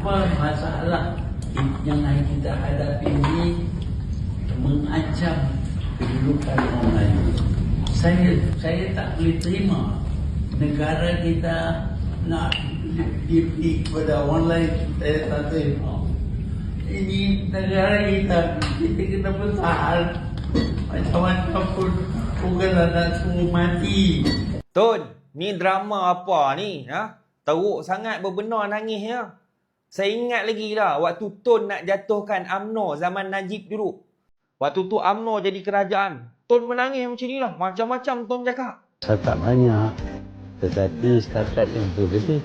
apa masalah yang kita hadapi ini mengancam kedudukan orang Melayu. Saya saya tak boleh terima negara kita nak diberi kepada orang lain saya tak terima. Ini negara kita kita kena bertahan macam-macam pun bukanlah nak semua mati. Tun, ni drama apa ni? Ha? Teruk sangat berbenar nangis ya. Saya ingat lagi lah waktu Tun nak jatuhkan UMNO zaman Najib dulu. Waktu tu UMNO jadi kerajaan. Tun menangis macam ni lah. Macam-macam Tun cakap. Saya tak banyak Tetapi setakat yang tu lebih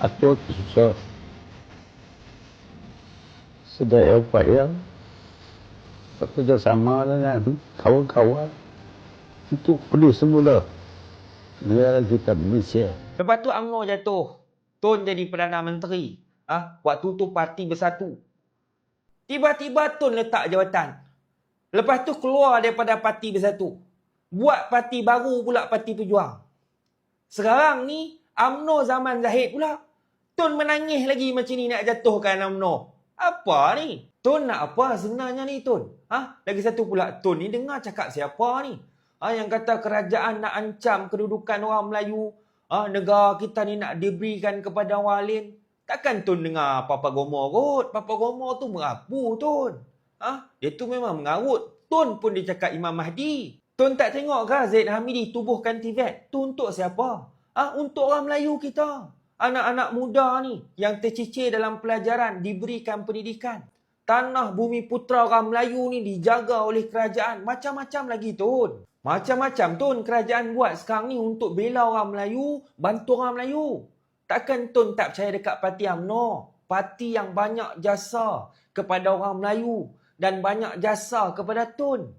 Aku suka Sedaya upaya Bekerjasama dengan kawan-kawan Untuk perlu semula Negara kita Malaysia Lepas tu UMNO jatuh. Tun jadi Perdana Menteri. Ah, ha? Waktu tu parti bersatu. Tiba-tiba Tun letak jawatan. Lepas tu keluar daripada parti bersatu. Buat parti baru pula parti pejuang. Sekarang ni UMNO zaman Zahid pula. Tun menangis lagi macam ni nak jatuhkan UMNO. Apa ni? Tun nak apa sebenarnya ni Tun? Ha? Lagi satu pula Tun ni dengar cakap siapa ni? Ha, yang kata kerajaan nak ancam kedudukan orang Melayu. Ha, negara kita ni nak diberikan kepada orang lain. Takkan Tun dengar Papa Gomo kot. Papa Gomo tu merapu Tun. Ha? Dia tu memang mengarut. Tun pun dia cakap Imam Mahdi. Tun tak tengok ke Zaid Hamidi tubuhkan TVET? Tu untuk siapa? Ha? Untuk orang Melayu kita. Anak-anak muda ni yang tercicir dalam pelajaran diberikan pendidikan. Tanah bumi putera orang Melayu ni dijaga oleh kerajaan. Macam-macam lagi Tun. Macam-macam Tun kerajaan buat sekarang ni untuk bela orang Melayu, bantu orang Melayu. Takkan Tun tak percaya dekat parti UMNO? Parti yang banyak jasa kepada orang Melayu dan banyak jasa kepada Tun.